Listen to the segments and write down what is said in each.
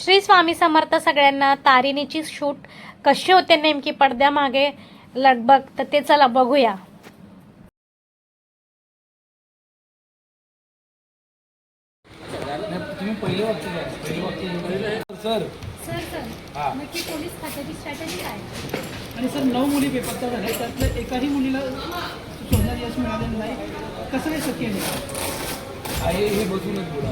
श्री स्वामी समर्थ सगळ्यांना तारिणीची शूट कशी होते नेमकी पडद्यामागे लगबग तर ते चला बघूया. सर. Sir sir. हा. नक्की पोलीस खात्याची स्ट्रॅटेजी काय? आणि सर नऊ मुली बेपत्ता झाल्या त्यातल्या एकाही मुलीला शोधण्यात यश मिळालेलं नाही. कसं हे शक्य आहे? आहे हे बसूनच बोला.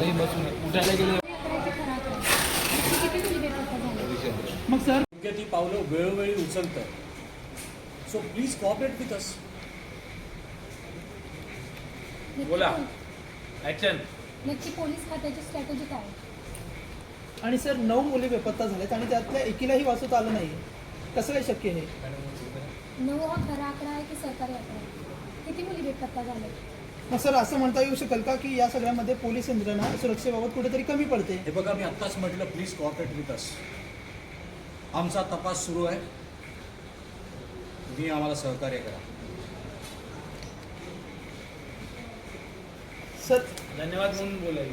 हे बसूनच. उठायला गेलं अकराची खरा काय नक्की किती मुली बेपत्ता झाल्या मग सर? योग्य ती पावलं वेळोवेळी उचलत आहे so please cooperate with us नक्की बोला. ऍक्शन नक्की पोलीस खात्याची स्ट्रॅटेजी काय? आणि सर नऊ मुली बेपत्ता झाल्यात आणि त्यातल्या एकीलाही वाचवता आलं नाही. कसं काय शक्य आहे नऊ हा खरा आकडा आहे की सरकारी आकडा आहे? किती मुली बेपत्ता झाल्या मग सर असं म्हणता येऊ शकेल का की या सगळ्यामध्ये पोलीस यंत्रणा सुरक्षेबाबत कुठेतरी कमी पडते? हे बघा मी आत्ताच म्हटलं प्लीज कॉपरेट विथ अस आमचा तपास सुरू आहे. तुम्ही आम्हाला सहकार्य करा. सर धन्यवाद म्हणून बोलाय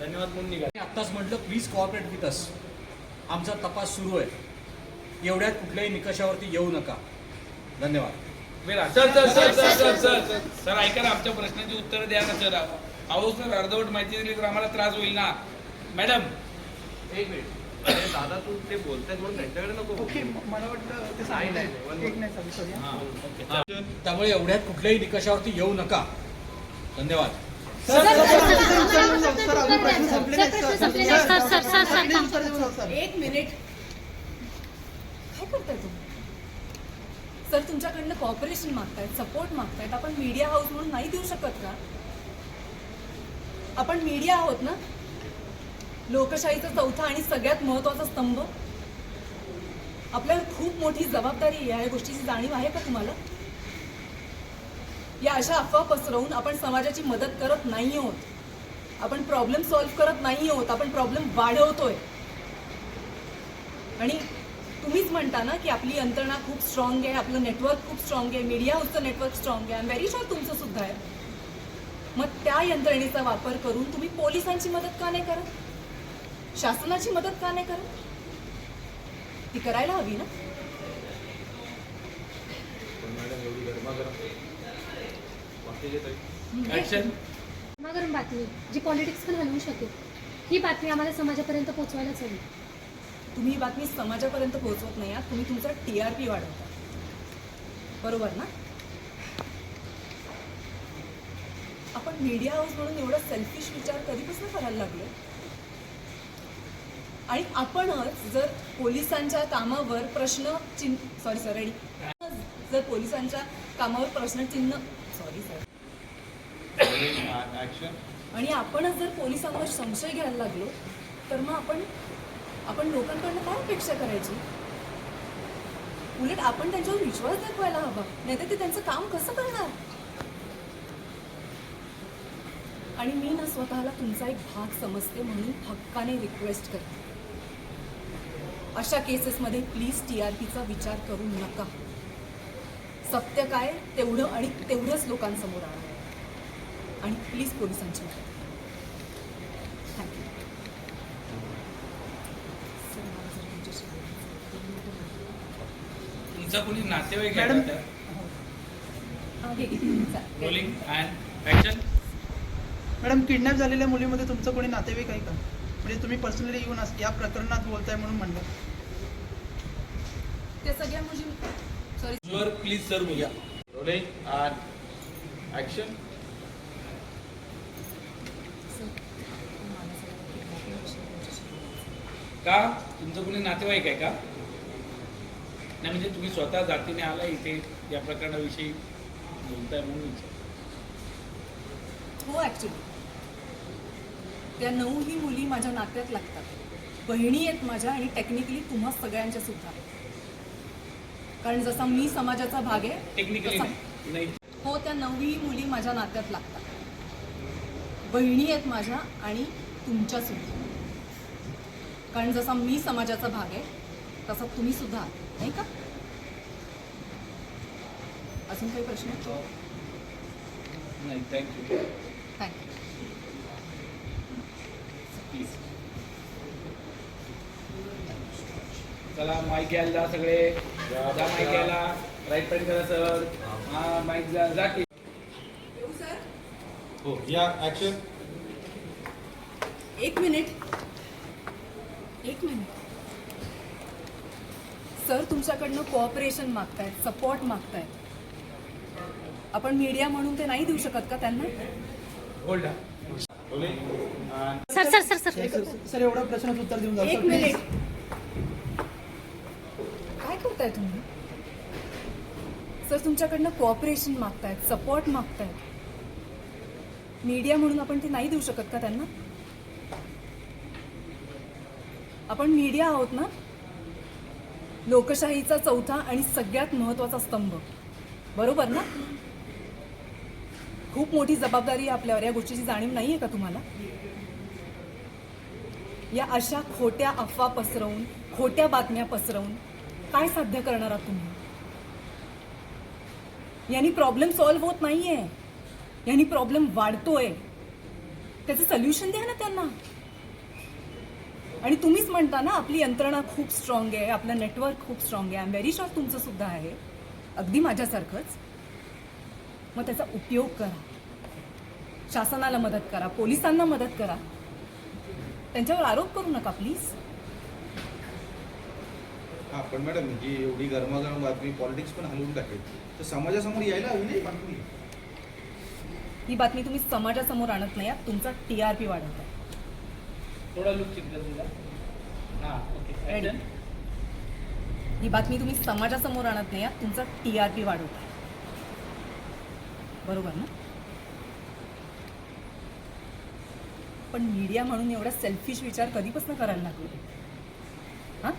धन्यवाद म्हणून निघाले. आत्ताच म्हटलं प्लीज कॉपरेट विथ अस आमचा तपास सुरू आहे. एवढ्यात कुठल्याही निकषावरती येऊ नका. धन्यवाद. Sir sir sir sir sir. Sir ऐका ना आमच्या प्रश्नाची उत्तरं द्या ना सर. अहो सर अर्धवट माहिती दिली तर आम्हाला त्रास होईल ना. मॅडम एक मिनिट. दादा तू ते बोलताय म्हणून त्यांच्याकडे नको ओके. मला वाटतं ते नाही, नाही, सांगितलं नाही. एक नाही सॉरी सॉरी हां ओके त्यामुळे एवढ्यात कुठल्याही निकषावरती येऊ नका धन्यवाद sir sir, sir, sir, sir, sir, sir, अजून प्रश्न संपले नाहीत, सर. संपले नाहीत. Sir, sir, sir, sir, please उत्तर देऊ, सर. एक मिनिट काय करताय तुम्ही सर तुमच्याकडनं कॉपरेशन मागतायत सपोर्ट मागतायत आपण मीडिया हाऊस म्हणून नाही देऊ शकत का आपण मीडिया आहोत ना लोकशाहीचा चौथा आणि सगळ्यात महत्त्वाचा स्तंभ? आपल्याला खूप मोठी जबाबदारी आहे या गोष्टीची जाणीव आहे का तुम्हाला? या अशा अफवा पसरवून आपण समाजाची मदत करत नाही आहोत. आपण प्रॉब्लेम सॉल्व्ह करत नाही आहोत. आपण प्रॉब्लेम वाढवतोय. आणि तुम्हीच म्हणता ना की आपली यंत्रणा खूप स्ट्रॉंग आहे आपलं नेटवर्क खूप स्ट्रॉंग आहे मीडिया हाऊसचं नेटवर्क स्ट्रॉंग आहे. आय व्हेरी शुअर तुमचं सुद्धा आहे. मग त्या यंत्रणेचा वापर करून तुम्ही पोलिसांची मदत का नाही करत? शासनाची मदत का नाही करत? ती करायला हवी ना? ऍक्शन गरमागरम बातमी? जी पॉलिटिक्स पण हलवू शकेल. ही बातमी आम्हाला समाजापर्यंत पोहोचवायलाच हवी. तुम्ही ही बातमी समाजापर्यंत पोहोचवत नाही आहात. तुम्ही तुमचा टी आर पी वाढवता. बरोबर ना? आपण मीडिया हाऊस म्हणून एवढा सेल्फिश विचार कधीपासून करायला लागलो आणि आपणच जर पोलिसांच्या कामावर प्रश्न चिन्ह सॉरी सर रेडी जर पोलिसांच्या कामावर प्रश्नचिन्ह सॉरी सर आणि आपणच जर पोलिसांवर संशय घ्यायला लागलो तर मग आपण आपण लोकांकडनं काय अपेक्षा करायची? उलट आपण त्यांच्यावर विश्वास दाखवायला हवा नाहीतर ते त्यांचं काम कसं करणार? आणि मी ना स्वतःला तुमचा एक भाग समजते म्हणून हक्काने रिक्वेस्ट करते. अशा केसेसमध्ये प्लीज टी आर पीचा विचार करू नका. सत्य काय? तेवढं आणि तेवढंच लोकांसमोर आणा आणि प्लीज पोलिसांची मदत थँक्यू तुमचा कोणी नातेवाईक आहे मॅडम. हा. रोलिंग अँड मॅडम किडनॅप झालेल्या मुलीमध्ये तुमचं कोणी नातेवाईक आहे का? म्हणजे तुम्ही पर्सनली येऊन या प्रकरणात बोलताय म्हणून म्हणलं. त्या सगळ्या मुली सॉरी युअर प्लीज सर बोला रोलिंग अँड ऍक्शन का? तुमचं कोणी नातेवाईक आहे का? नाही म्हणजे तुम्ही स्वतः जातीने आला इथे या प्रकरणाविषयी बोलताय म्हणून. विचार हो ॲक्च्युली त्या नऊही मुली माझ्या नात्यात लागतात. बहिणी आहेत माझ्या आणि टेक्निकली तुम्हा सगळ्यांच्या सुद्धा. कारण जसा मी समाजाचा भाग आहे टेक्निकली तसा- नाही. हो त्या नऊही मुली माझ्या नात्यात लागतात. बहिणी आहेत माझ्या आणि तुमच्या सुद्धा. कारण जसा मी समाजाचा भाग आहे तसा तुम्ही सुद्धा आहात, नाही का? अजून काही प्रश्न नाही थँक्यू थँक्यू चला माईक घ्यायला जा सगळे. जा माईक घ्यायला. राईट पॅट करा सर हा. माईक जा जा की. हो या ॲक्शन एक मिनिट एक मिनिट सर तुमच्याकडनं कोऑपरेशन मागतायत सपोर्ट मागतायत. आपण मीडिया म्हणून ते नाही देऊ शकत का त्यांना? Sir sir sir sir sir sir एवढा प्रश्नाचं उत्तर देऊन जाऊ एक मिनिट करताय तुम्ही? सर तुमच्याकडनं कोऑपरेशन मागतायत सपोर्ट मागतायत. मीडिया म्हणून आपण ते नाही देऊ शकत का त्यांना? आपण मीडिया आहोत ना? लोकशाहीचा चौथा आणि सगळ्यात महत्त्वाचा स्तंभ. बरोबर ना? खूप मोठी जबाबदारी आहे आपल्यावर. या गोष्टीची जाणीव नाही आहे का तुम्हाला? या अशा खोट्या अफवा पसरवून खोट्या बातम्या पसरवून काय साध्य करणार आहात तुम्ही? यांनी प्रॉब्लेम सॉल्व्ह होत नाहीये. यांनी प्रॉब्लेम वाढतोय. त्याचं सोल्युशन द्या ना त्यांना. आणि तुम्हीच म्हणता ना आपली यंत्रणा खूप स्ट्रॉंग आहे आपलं नेटवर्क खूप स्ट्रॉंग आहे. आय एम व्हेरी शुअर तुमचं सुद्धा आहे. अगदी माझ्यासारखंच. मग त्याचा उपयोग करा. शासनाला मदत करा पोलिसांना मदत करा. त्यांच्यावर आरोप करू नका प्लीज हा पण मॅडम जी एवढी गरमागरम बातमी पॉलिटिक्स पण हलवून टाकेल. तर समाजासमोर यायला हवी नाही बातमी? ही बातमी तुम्ही समाजासमोर आणत नाही आहात तुमचा टी आर पी वाढवत आहे. थोडा लुक चेक कर तुला हा ओके Ready. ही बातमी तुम्ही समाजासमोर आणत नाही आहात तुमचा टी आर पी वाढवत आहे. बरोबर ना? पण मीडिया म्हणून एवढा सेल्फिश विचार कधीपासून करायला लागलो हा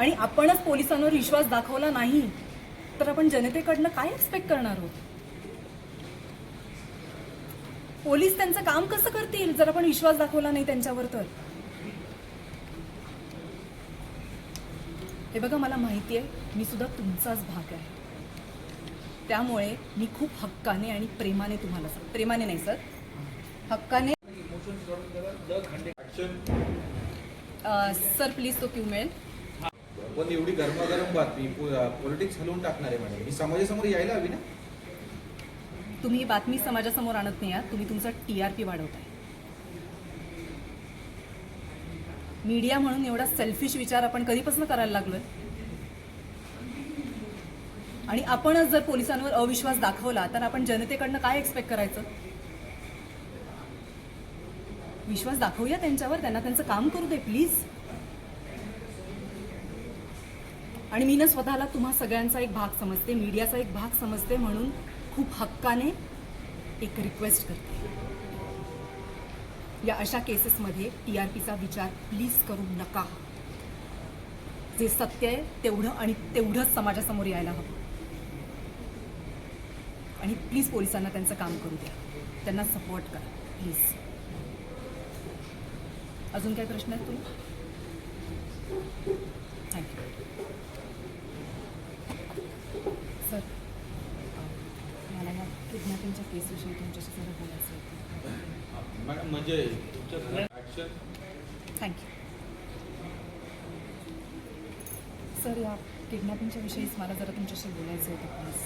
आणि आपणच पोलिसांवर विश्वास दाखवला नाही तर आपण जनतेकडनं काय एक्सपेक्ट करणार आहोत? पोलीस त्यांचं काम कसं करतील जर आपण विश्वास दाखवला नाही त्यांच्यावर तर? हे बघा मला माहिती आहे मी सुद्धा तुमचाच भाग आहे. त्यामुळे मी खूप हक्काने आणि प्रेमाने तुम्हाला सांग प्रेमाने नाही सर हक्काने सर प्लीज तो क्यू मिळेल पण एवढी गरमागरम बातमी पॉलिटिक्स हलवून टाकणार आहे मॅडम ही समाजासमोर यायला हवी ना? तुम्ही बातमी समाजासमोर आणत नाही आहात. तुम्ही तुमचा टी आर पी वाढवताय. मीडिया म्हणून एवढा सेल्फिश विचार आपण कधीपासून करायला लागलोय? आणि आपणच जर पोलिसांवर अविश्वास दाखवला तर आपण जनतेकडनं काय एक्सपेक्ट करायचं? विश्वास दाखवूया त्यांच्यावर? त्यांना त्यांचं काम करू दे प्लीज आणि मी ना स्वतःला तुम्हा सगळ्यांचा एक भाग समजते मीडियाचा एक भाग समजते म्हणून खूप हक्काने एक रिक्वेस्ट करते. या अशा केसेसमध्ये टी आर पीचा विचार प्लीज करू नका. जे सत्य आहे तेवढं आणि तेवढंच समाजासमोर यायला हवं. आणि प्लीज पोलिसांना त्यांचं काम करू द्या. त्यांना सपोर्ट करा प्लीज अजून काय प्रश्न आहेत तुम्ही? Thank you sir. मला या किडनॅपिंगच्या केसविषयी तुमच्याशी जरा बोलायचं होतं. मॅडम म्हणजे तुमच्या ॲक्शन थँक्यू सर या किडनॅपिंगच्या विषयीच मला जरा तुमच्याशी बोलायचं होतं प्लीज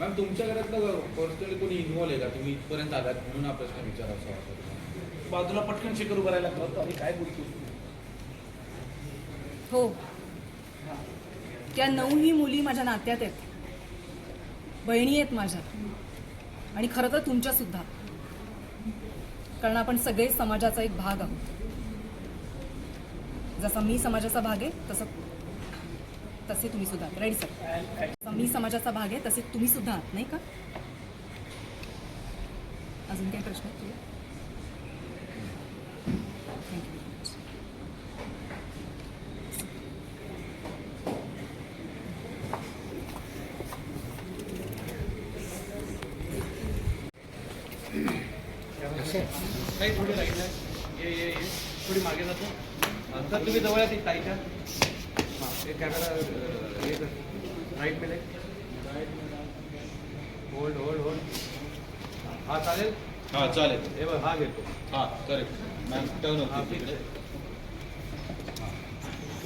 मॅम तुमच्या घरातलं पर्सनली कोणी इन्व्हॉल्व आहे का? तुम्ही इथपर्यंत आलात म्हणून हा प्रश्न विचारायचा. बाजूला पटकन शिकर उभं राहायला लागलं अरे काय बोलतोस तू हो. त्या नऊही मुली माझ्या नात्यात आहेत. बहिणी आहेत माझ्या. आणि खरं तर तुमच्या सुद्धा. कारण आपण सगळे समाजाचा एक भाग आहोत. जसा मी समाजाचा भाग आहे तसं तसे तुम्ही सुद्धा आहात. राईट सर मी समाजाचा भाग आहे तसे तुम्ही सुद्धा आहात नाही का? अजून काही प्रश्न आहेत तुला थँक्यू काही थोडी राईट ये ये ये थोडी मागे जातो सर तुम्ही जवळ ती ताईच्या हां एक कॅमेरा हे कर राईट पेले होल्ड होल्ड होल्ड हा चालेल हां चालेल हे बघ हा घेतो हां करेक्ट मॅम टर्न हा होती फिक्स तिकडे आहे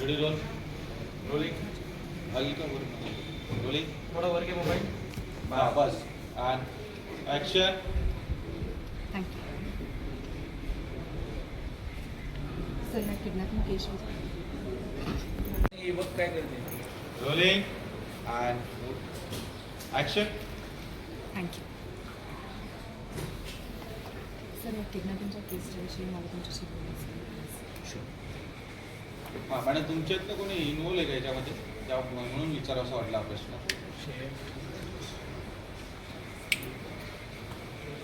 रेडी रोल रोलिंग आली वर रोलिंग थोडा वर घे मोबाईल हां बस आणि ॲक्शन थँक्यू सर या किडनॅपिंग केस हे बघ काय करते. रोलिंग आणि ॲक्शन थँक्यू सर या किडनॅपिंगच्या केसच्या विषयी मला तुमच्याशी बोलायचं. हां मॅडम तुमच्यातलं कोणी इन्वॉल्व आहे का याच्यामध्ये? त्या म्हणून विचारावं असं वाटला हा प्रश्न.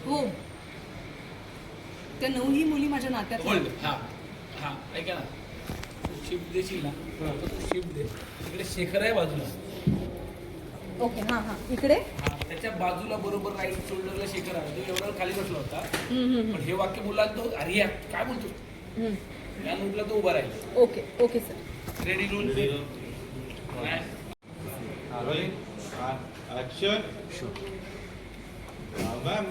हो. त्या नऊही मुली माझ्या नात्यात हा ऐका ना. तू शिफ्ट देशील ना तर तू शिफ्ट दे. तिकडे शेखर आहे बाजूला. ओके हां हां. इकडे? हा त्याच्या बाजूला बरोबर राईट शोल्डरला शेखर आहे. तो एवढा खाली बसला होता. पण हे वाक्य मुलांना तो अरे या काय बोलतो या नोटला तो उभा राहील. Okay okay sir. Ready roll action ma'am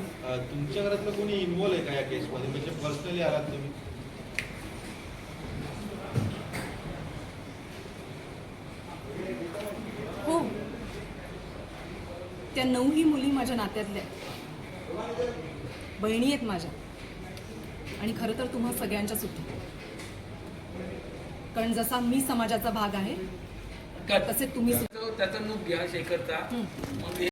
तुमच्या घरातलं कोणी इन्वॉल्व आहे का या केसमध्ये म्हणजे पर्सनली आलात तुम्ही? त्या नऊही मुली माझ्या नात्यातल्या आहेत. बहिणी आहेत माझ्या. आणि खरं तर तुम्हा सगळ्यांच्या सुद्धा कारण जसा मी समाजाचा भाग आहे तसे तुम्ही त्याचा नुक घ्या शेखरचा. हे-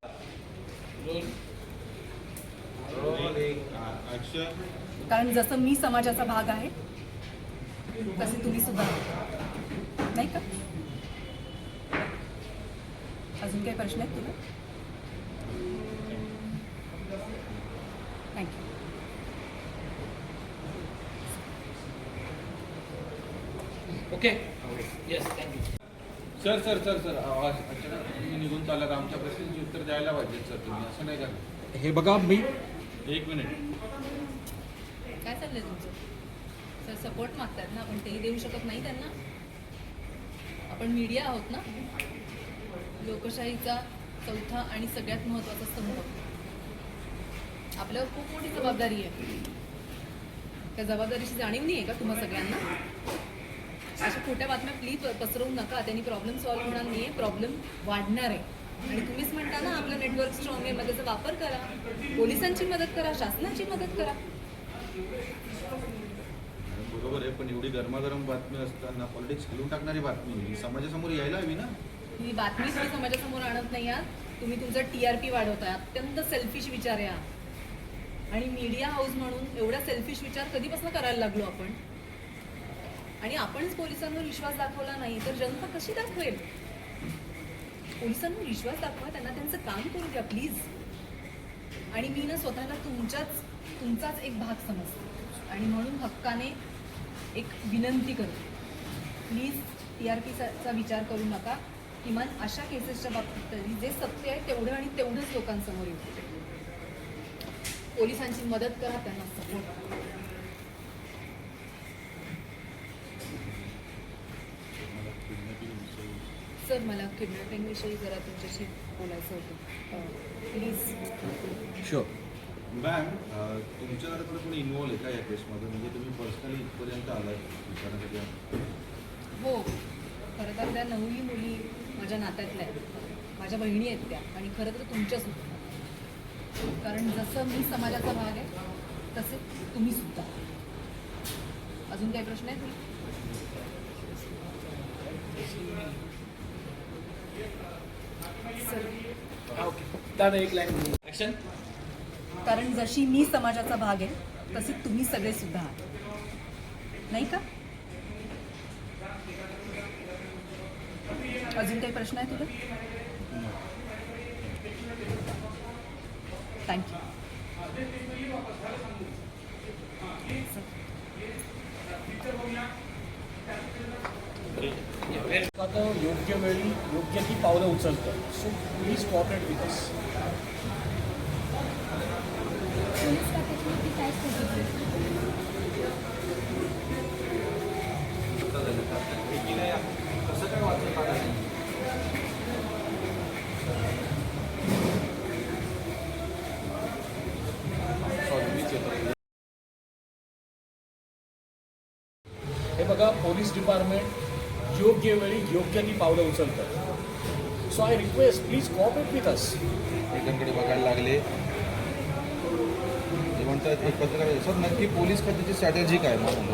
कारण जसं मी समाजाचा भाग आहे तसे तुम्ही सुद्धा. नाही का? अजून काही प्रश्न आहेत तुला? Thank you okay yes thank you sir sir sir sir आवाज अचानक तुम्ही निघून चालत आमच्या प्रश्नांची उत्तर द्यायला पाहिजे सर तुम्ही. असं नाही का हे बघा मी एक मिनिट काय चाललंय तुमचं? सर सपोर्ट मागतात ना आपण तेही देऊ शकत नाही त्यांना? आपण मीडिया आहोत ना? लोकशाहीचा चौथा आणि सगळ्यात महत्त्वाचा स्तंभ. आपल्यावर खूप मोठी जबाबदारी आहे. त्या जबाबदारीची जाणीव नाही आहे का तुम्हा सगळ्यांना? अशा खोट्या बातम्या प्लीज पसरवू नका. त्यांनी प्रॉब्लेम सॉल्व्ह होणार नाही आहे प्रॉब्लेम वाढणार आहे. आणि तुम्हीच म्हणता ना आपलं नेटवर्क स्ट्रॉंग आहे मग त्याचा वापर करा. पोलिसांची मदत करा शासनाची मदत करा. बरोबर आहे पण एवढी गरमागरम बातमी असताना पॉलिटिक्स घेऊन टाकणारी बातमी ही समाजासमोर यायला हवी ना? ही बातमी तुम्ही समाजासमोर आणत नाही आहात. तुम्ही तुमचं टी आर पी वाढवताय. अत्यंत सेल्फिश विचार आहे. आणि मीडिया हाऊस म्हणून एवढा सेल्फिश विचार कधीपासून करायला लागलो आपण? आणि आपणच पोलिसांवर विश्वास दाखवला नाही तर जनता कशी दाखवेल? पोलिसांवर विश्वास दाखवा त्यांना त्यांचं काम करू द्या प्लीज आणि मी ना स्वतःला तुमच्याच तुमचाच एक भाग समजते. आणि म्हणून हक्काने एक विनंती करते. प्लीज टी आर पीचा विचार करू नका. किमान अशा केसेसच्या बाबतीत तरी जे सत्य आहे तेवढं आणि तेवढंच लोकांसमोर येऊ पोलिसांची मदत करा त्यांना सपोर्ट सर मला किडनॅपिंग विषयी जरा तुमच्याशी बोलायचं होतं. प्लीज शुअर मॅम तुमच्या घरात कोणी इन्वॉल्व आहे का या केसमध्ये म्हणजे तुम्ही पर्सनली इथपर्यंत आलाय विचारण्यासाठी. हो. खरं तर त्या नऊही मुली माझ्या नात्यातल्या आहेत. माझ्या बहिणी आहेत त्या. आणि खरं तर तुमच्या सुद्धा कारण जसं मी समाजाचा भाग आहे तसे तुम्ही सुद्धा. अजून काही प्रश्न आहेत? दादा एक लाईन कारण जशी मी समाजाचा भाग आहे तसे तुम्ही सगळे सुद्धा आहात. नाही का? अजून काही प्रश्न आहे तुला? थँक्यू यू तर योग्य वेळी योग्य ती पावलं उचलतं so please cooperate with us बघा पोलीस डिपार्टमेंट योग्य वेळी योग्य ती पावलं उचलतं so I request please cooperate with us एकांकडे बघायला लागले. ते म्हणतात एक पत्रकार सर नक्की पोलीस खात्याची स्ट्रॅटेजी काय म्हणून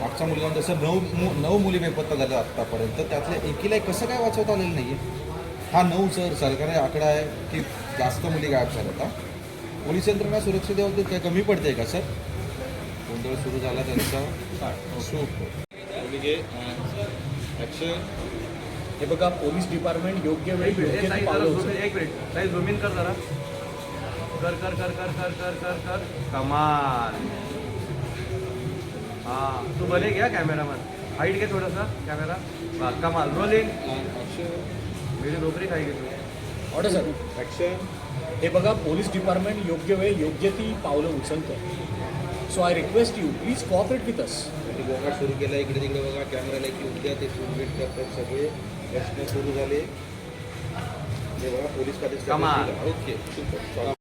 मागचा मुलगा सर नऊ मु नऊ मुली बेपत्ता झाल्या आत्तापर्यंत त्यातल्या एकीला कसं काय वाचवता आलेलं नाही आहे हा नऊ सर. सरकारी आकडा आहे की जास्त मुली गायब झाल्या आता. पोलीस यंत्रणा सुरक्षितेबाबतीत काय कमी पडते का सर? गोंधळ सुरू झाला त्यांचा. सूप म्हणजे हे बघा पोलीस डिपार्टमेंट योग्य वेळी योग्य ती पावलं उचलतं एक मिनिट. साई झूम इन कर जरा. कर कर कर कर कर कर कर कर. कमाल. हाँ तू भले गया कॅमेरामॅन हाईट घे थोडासा कॅमेरा वा कमाल. रोलिंग मेरी नोकरी खाई तू ऑर्डर सर ॲक्शन हे बघा पोलीस डिपार्टमेंट योग्य वेळ योग्य ती पावलं उचलतं so I request you please cooperate with us त्यांनी गोंगाट सुरू केला इकडे तिकडे बघा कॅमेराला एक उद्या ते वेट करतात सगळे. प्रश्न सुरू झाले. हे बघा पोलीस on. Okay super